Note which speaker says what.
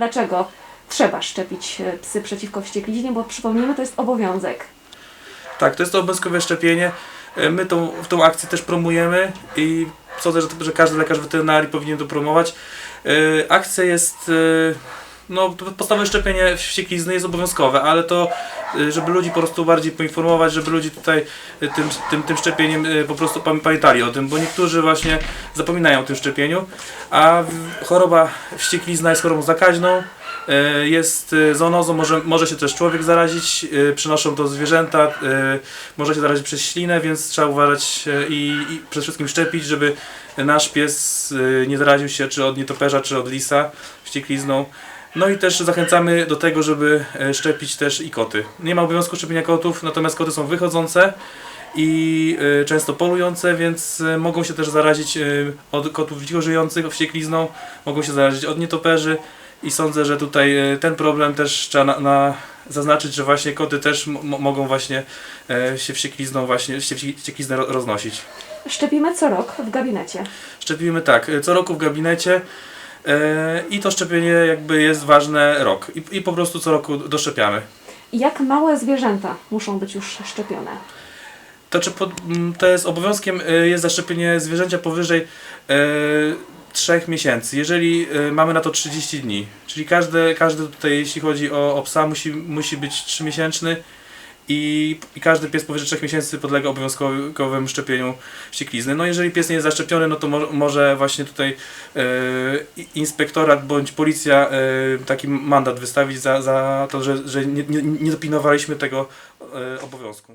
Speaker 1: Dlaczego trzeba szczepić e, psy przeciwko wściekliźnie? Bo przypomnijmy, to jest obowiązek.
Speaker 2: Tak, to jest to obowiązkowe szczepienie. E, My tą, tą akcję też promujemy i sądzę, że, że każdy lekarz weterynarii powinien to promować. E, Akcja jest, no podstawowe szczepienie wścieklizny jest obowiązkowe, ale to, e, żeby ludzi po prostu bardziej poinformować, żeby ludzi tutaj e, tym, tym, tym szczepieniem e, po prostu pam- pamiętali o tym, bo niektórzy właśnie zapominają o tym szczepieniu, a choroba wścieklizna jest chorobą zakaźną. Jest zoonozą, może, może się też człowiek zarazić, przynoszą to zwierzęta, może się zarazić przez ślinę, więc trzeba uważać i, i przede wszystkim szczepić, żeby nasz pies nie zaraził się czy od nietoperza, czy od lisa wścieklizną. No i też zachęcamy do tego, żeby e, szczepić też i koty. Nie ma obowiązku szczepienia kotów, natomiast koty są wychodzące i e, często polujące, więc e, mogą się też zarazić od kotów dzicho żyjących wścieklizną, mogą się zarazić od nietoperzy i sądzę, że tutaj ten problem też trzeba na, na zaznaczyć, że właśnie koty też mogą właśnie się wścieklizną właśnie, się wści- wściekliznę ro- roznosić.
Speaker 1: Szczepimy co rok w gabinecie.
Speaker 2: Szczepimy tak, co roku w gabinecie i to szczepienie jakby jest ważne rok i, i po prostu co roku doszczepiamy.
Speaker 1: Jak małe zwierzęta muszą być już szczepione?
Speaker 2: To, czy pod, to jest obowiązkiem e, jest zaszczepienie zwierzęcia powyżej e, 3 miesięcy, jeżeli e, mamy na to 30 dni. Czyli każdy, każdy tutaj, jeśli chodzi o, o psa, musi, musi być 3-miesięczny i, i każdy pies powyżej 3 miesięcy podlega obowiązkowemu szczepieniu wścieklizny. No jeżeli pies nie jest zaszczepiony, no to mo, może właśnie tutaj e, inspektorat bądź policja e, taki mandat wystawić za, za to, że, że nie, nie, nie dopilnowaliśmy tego e, obowiązku.